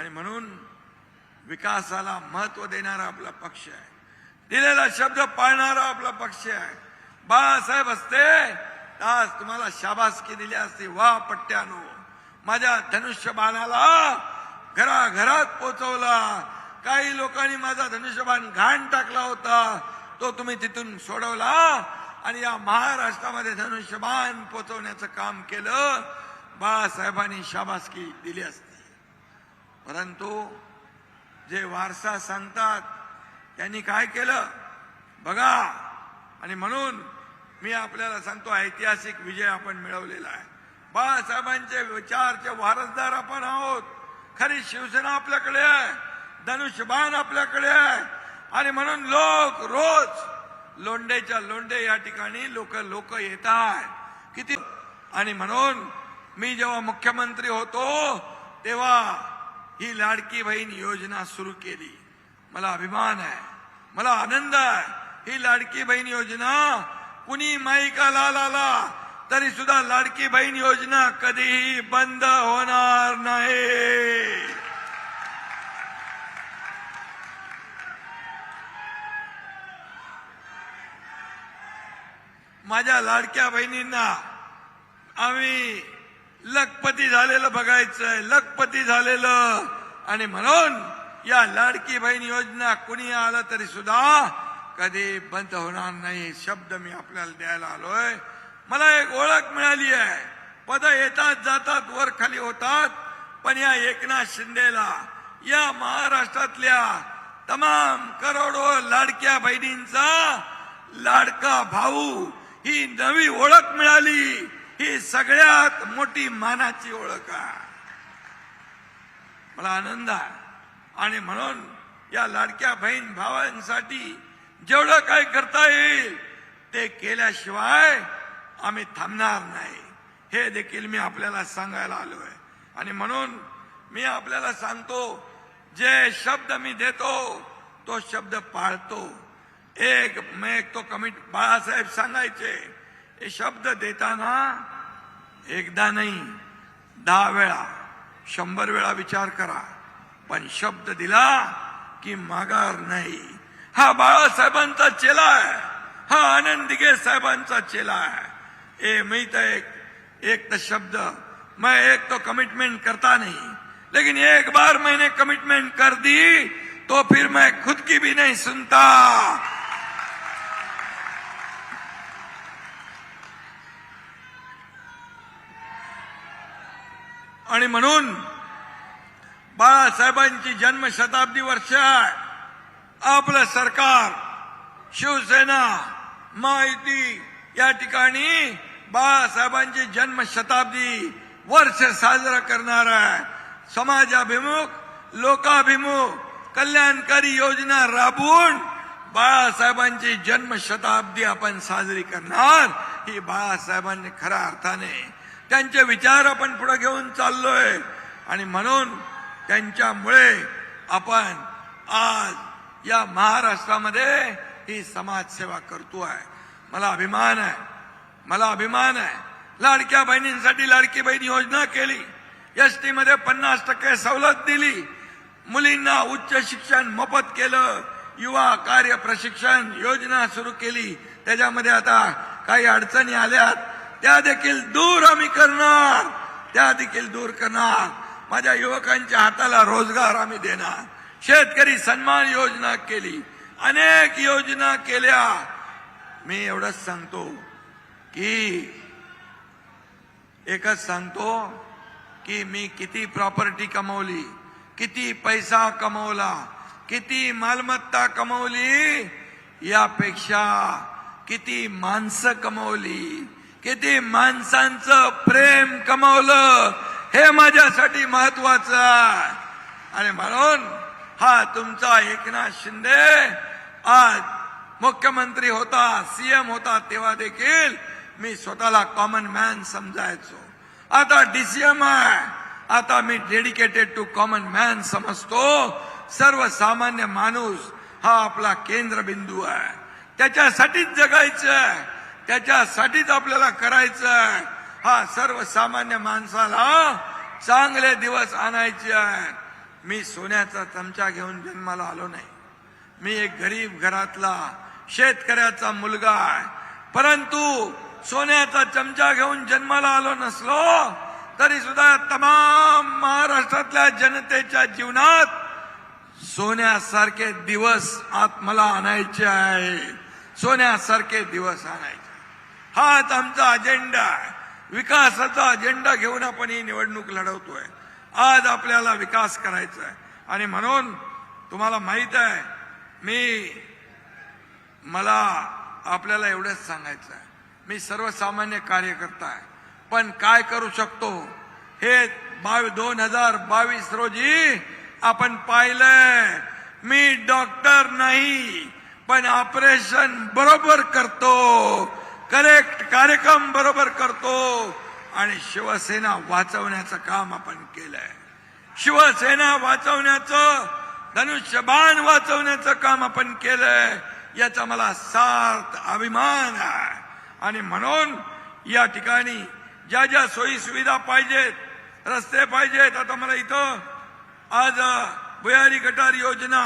आणि म्हणून विकासाला महत्त्व देणारा आपला पक्ष आहे. दिलेला शब्द पाळणारा आपला पक्ष आहे. बाळासाहेब असते आज तुम्हाला शाबासकी दिली असती वा पट्ट्यानो. माझ्या धनुष्यबाणाला घराघरात पोचवला. काही लोकांनी माझा धनुष्यबाण घाण टाकला होता. तो तुम्ही तिथून सोडवला आणि या महाराष्ट्रामध्ये धनुष्यबाण पोचवण्याचं काम केलं. बाळासाहेबांनी शाबासकी दिली असती. परंतु जे वारसा सांगतात त्यांनी काय केलं? बघा. आणि म्हणून मी आपल्याला सांगतो ऐतिहासिक विजय आपण मिळवलेला आहे. बाळासाहेबांचे विचारचे वारसदार आपण आहोत खरी शिवसेना आपल्याकडे आहे धनुष्यबाण आपल्याकडे आहे. आणि म्हणून लोक रोज लोंडेच्या लोंडे या ठिकाणी लोक लोक येत आहेत किती आणि म्हणून मी जेव्हा मुख्यमंत्री होतो तेव्हा ही लाडकी बहीण योजना सुरू केली. मला अभिमान आहे. मला आनंद आहे. ही लाडकी बहीण योजना कुणी माईका लाल आला तरी सुद्धा लाडकी बहीण योजना कधीही बंद होणार नाही. माझ्या लाडक्या बहिणींना आम्ही लखपती झालेलं बघायचंय. लखपती झालेलं आणि म्हणून या लाडकी बहीण योजना कुणी आलं तरी सुद्धा कधी बंद होणार नाही शब्द मी आपल्याला द्यायला आलोय. मला एक ओळख मिळाली आहे. पद येतात जातात वर खाली होतात. पण या एकनाथ शिंदेला या महाराष्ट्रातल्या तमाम करोडो लाडक्या बहिणींचा लाडका भाऊ ही नवी ओळख मिळाली. ही सगळ्यात मोठी मानाची ओळख आहे. मला आनंद आहे. आणि म्हणून या लाडक्या बहीण भावांसाठी जेवढं काय करता येईल ते केल्याशिवाय आम्ही थांबणार नाही. हे देखील मी आपल्याला सांगायला आलो आहे. आणि म्हणून मी आपल्याला सांगतो जे शब्द मी देतो तो शब्द पाळतो. एक मी एक तो कमिट बाळासाहेब सांगायचे हे शब्द देताना एकदा नाही दहा वेळा. शंभर वेळा विचार करा. पण शब्द दिला की माघार नाही. हा बाळासाहेबांचा चेला हा आनंद दिगे साहेबांचा चेला है ए, मैं तो एक एक तो शब्द, मैं एक तो कमिटमेंट करता नहीं. लेकिन एक बार मैंने कमिटमेंट कर दी तो फिर मैं खुद की भी नहीं सुनता. आणि म्हणून बाळासाहेबांची जन्मशताब्दी वर्ष आहे. आपलं सरकार शिवसेना माहिती या ठिकाणी बाळासाहेबांची जन्मशताब्दी वर्ष साजरा करणार आहे. समाजाभिमुख लोकाभिमुख कल्याणकारी योजना राबवून बाळासाहेबांची जन्मशताब्दी आपण साजरी करणार. ही बाळासाहेबांनी खऱ्या अर्थाने त्यांचे विचार आपण पुढे घेऊन चाललोय. आणि म्हणून त्यांच्यामुळे आपण आज या महाराष्ट्रामध्ये ही समाजसेवा करतो आहे. मला अभिमान आहे. मला अभिमान आहे. लाडक्या बहिणींसाठी लाडकी बहीण योजना केली. एसमध्ये पन्नास टक्के सवलत दिली. मुलींना उच्च शिक्षण मोफत केलं. युवा कार्य प्रशिक्षण योजना सुरू केली. त्याच्यामध्ये आता काही अडचणी आल्यात त्या देखील दूर आम्ही करणार. त्या देखील दूर करणार. माझ्या युवकांच्या हाताला रोजगार आम्ही देणार. शेतकरी सन्मान योजना केली. अनेक योजना केल्या. मी एवढंच सांगतो की एकच सांगतो की मी किती प्रॉपर्टी कमवली किती पैसा कमवला किती मालमत्ता कमवली यापेक्षा किती माणसं कमवली किती माणसांचं प्रेम कमावलं हे माझ्यासाठी महत्वाचं आहे. आणि म्हणून हा तुमचा एकनाथ शिंदे आज मुख्यमंत्री होता सीएम होता तेव्हा देखील मी स्वतःला कॉमन मॅन समजायचो. आता डीसीएम आहे. आता मी डेडिकेटेड टू कॉमन मॅन समजतो. सर्वसामान्य माणूस हा आपला केंद्रबिंदू आहे. त्याच्यासाठीच जगायचं आहे. त्याच्यासाठीच आपल्याला करायचं आहे. हा सर्वसामान्य माणसाला चांगले दिवस आणायचे आहेत मी सोन्याचा चमचा घेऊन जन्माला आलो नाही. मी एक गरीब घरातला शेतकऱ्याचा मुलगा आहे. परंतु सोन्याचा चमचा घेऊन जन्माला आलो नसलो तरी सुद्धा तमाम महाराष्ट्रातल्या जनतेच्या जीवनात सोन्यासारखे दिवस आत मला आणायचे आहे. सोन्यासारखे दिवस आणायचे. हाच आमचा अजेंडा आहे. विकासाचा अजेंडा घेऊन आपण ही निवडणूक लढवतोय. आज आपल्याला विकास करायचा आहे. आणि म्हणून तुम्हाला माहीत आहे मी मला आपल्याला एवढंच सांगायचं आहे. मी सर्वसामान्य कार्यकर्ता आहे. पण काय करू शकतो? हे बावी दोन हजार बावीस रोजी आपण पाहिलंय. मी डॉक्टर नाही पण ऑपरेशन बरोबर करतो. करेक्ट कार्यक्रम बरोबर करतो आणि शिवसेना वाचवण्याचं काम आपण केलंय. शिवसेना वाचवण्याचं धनुष्यबाण वाचवण्याचं काम आपण केलंय याचा मला सार्थ अभिमान आहे. आणि म्हणून या ठिकाणी ज्या ज्या सोयी सुविधा पाहिजेत रस्ते पाहिजेत आता मला इथं आज भुयारी गटार योजना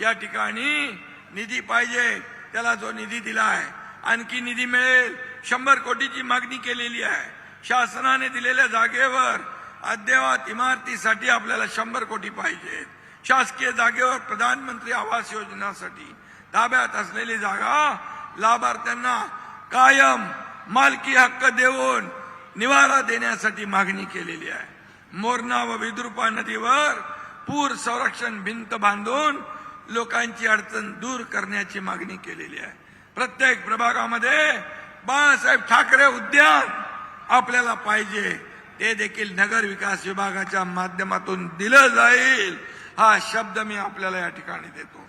या ठिकाणी निधी पाहिजे त्याला जो निधी दिला आहे आणखी निधी मिळेल. शंभर कोटीची मागणी केलेली आहे. शासनाने दिलेल्या जागेवर अद्ययावत इमारतीसाठी आपल्याला शंभर कोटी पाहिजेत शासकीय जागेवर प्रधानमंत्री आवास योजनासाठी ताब्यात असलेली जागा लाभार्थ्यांना कायम मालकी हक्क देऊन निवारा देण्यासाठी मागणी केलेली आहे. मोरणा व विद्रुपा नदीवर पूर संरक्षण भिंत बांधून लोकांची अडचण दूर करण्याची मागणी केलेली आहे. प्रत्येक प्रभागामध्ये बाळासाहेब ठाकरे उद्यान आपल्याला पाहिजे. ते देखील नगर विकास विभागाच्या माध्यमातून दिलं जाईल. हा शब्द मी आपल्याला या ठिकाणी देतो.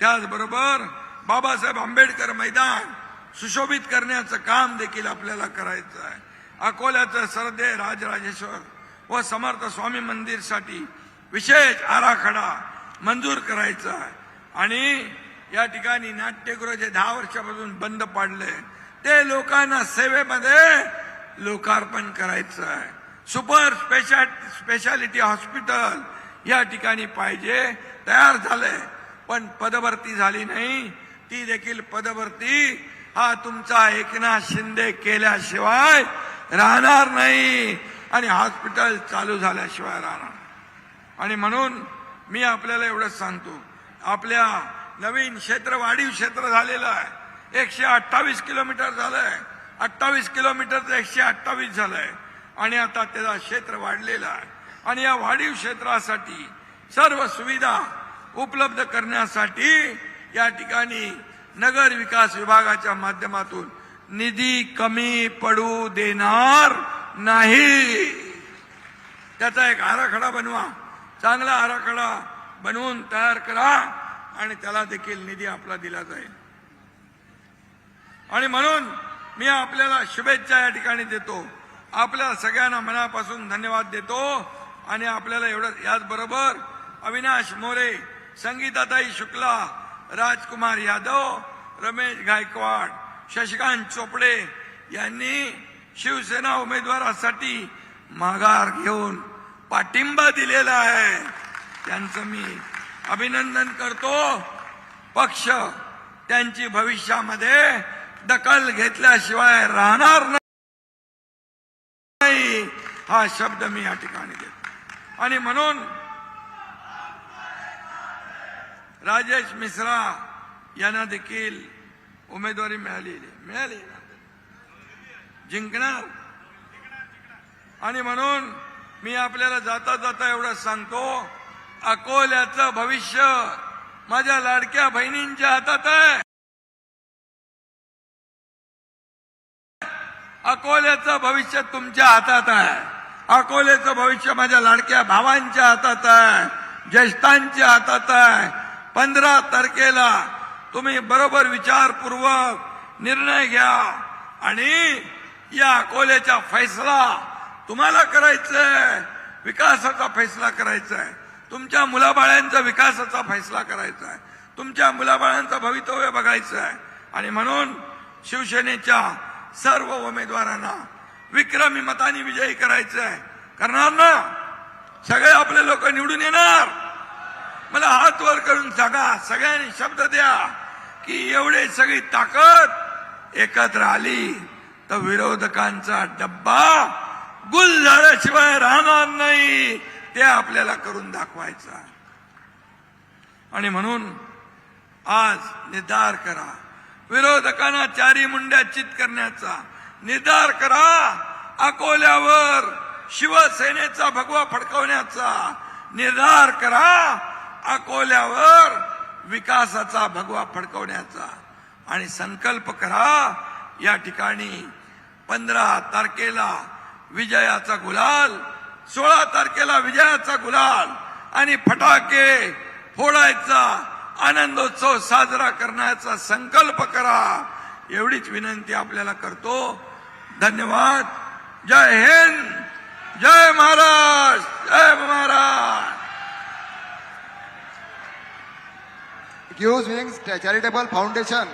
त्याचबरोबर बाबासाहेब आंबेडकर मैदान सुशोभित करण्याचं काम देखील आपल्याला करायचं आहे. अकोल्याचं सरदे राजराजेश्वर व समर्थ स्वामी मंदिरसाठी विशेष आराखडा मंजूर करायचा आहे. आणि या ठिकाणी नाट्यगृह जे दहा वर्षापासून बंद पाडले. ते लोकांना सेवेमध्ये लोकार्पण करायचं आहे. सुपर स्पेशा स्पेशालिटी हॉस्पिटल या ठिकाणी पाहिजे तयार झाले. पण पदभरती झाली नाही. ती देखील पदभरती. हा तुमचा एकनाथ शिंदे केल्याशिवाय राहणार नाही. आणि हॉस्पिटल चालू झाल्याशिवाय राहणार आणि म्हणून मी आपल्याला एवढंच सांगतो. आपल्या नवीन क्षेत्र वाढीव क्षेत्र झालेलं आहे. एकशे अठ्ठावीस किलोमीटर झालंय. अठ्ठावीस किलोमीटरचं एकशे अठ्ठावीस झालंय. आणि आता त्याचा क्षेत्र वाढलेलं आहे. आणि या वाढीव क्षेत्रासाठी सर्व सुविधा उपलब्ध करण्यासाठी या ठिकाणी नगर विकास विभागाच्या माध्यमातून निधी कमी पडू देणार नाही. त्याचा एक आराखडा बनवा. चांगला आराखडा बनवून तयार करा. आणि त्याला देखील निधी आपला दिला जाईल. आणि म्हणून मी आपल्याला शुभेच्छा या ठिकाणी देतो. आपल्या सगळ्यांना मनापासून धन्यवाद देतो. आणि आपल्याला एवढं याचबरोबर अविनाश मोरे संगीताताई शुक्ला राजकुमार यादव रमेश गायकवाड शशिकांत चोपडे यांनी शिवसेना उमेदवारासाठी माघार घेऊन पाठिंबा दिलेला आहे. त्यांचं मी अभिनंदन करतो. पक्ष त्यांची भविष्यामध्ये दखल घेतल्याशिवाय राहणार नाही. हा शब्द मी या ठिकाणी देतो. आणि म्हणून राजेश मिश्रा यांना देखील उमेदवारी मिळालेली मिळाली जिंकणार. आणि म्हणून मी आपल्याला जाता जाता एवढं सांगतो अकोल्याचं भविष्य माझ्या लाडक्या बहिणींच्या हातात आहे. अकोल्याचं भविष्य तुमच्या हातात आहे. अकोल्याचं भविष्य माझ्या लाडक्या भावांच्या हातात आहे. ज्येष्ठांच्या हातात आहे. पंधरा तारखेला तुम्ही बरोबर विचारपूर्वक निर्णय घ्या आणि या अकोल्याचा फैसला तुम्हाला करायचा आहे विकासाचा फैसला करायचा आहे तुमच्या मुलाबाळांचा विकासाचा फैसला करायचा आहे. तुमच्या मुलाबाळांचं भवितव्य बघायचं आहे. आणि म्हणून शिवसेनेच्या सर्व उमेदवारांना विक्रमी मताने विजयी करायचं आहे. करणार ना? सगळे आपले लोक निवडून येणार. मला हात वर करून सांगा सगळ्यांनी शब्द द्या की एवढे सगळी ताकद एकत्र आली तर विरोधकांचा डब्बा गुल झाल्याशिवाय राहणार नाही. ते आपल्याला करून दाखवायचं आणि म्हणून आज निर्धार करा. विरोधकांना चारी मुंड्या चित करण्याचा निर्धार करा. अकोल्यावर शिवसेनेचा भगवा फडकवण्याचा निर्धार करा. अकोल्यावर विकासाचा भगवा फडकवण्याचा. आणि संकल्प करा या ठिकाणी पंधरा तारखेला विजयाचा गुलाल सोळा तारखेला विजयाचा गुलाल आणि फटाके फोडायचा आनंदोत्सव साजरा करण्याचा संकल्प करा. एवढीच विनंती आपल्याला करतो. धन्यवाद. जय हिंद. जय महाराष्ट्र जय Maharaj. Hughes wings charitable foundation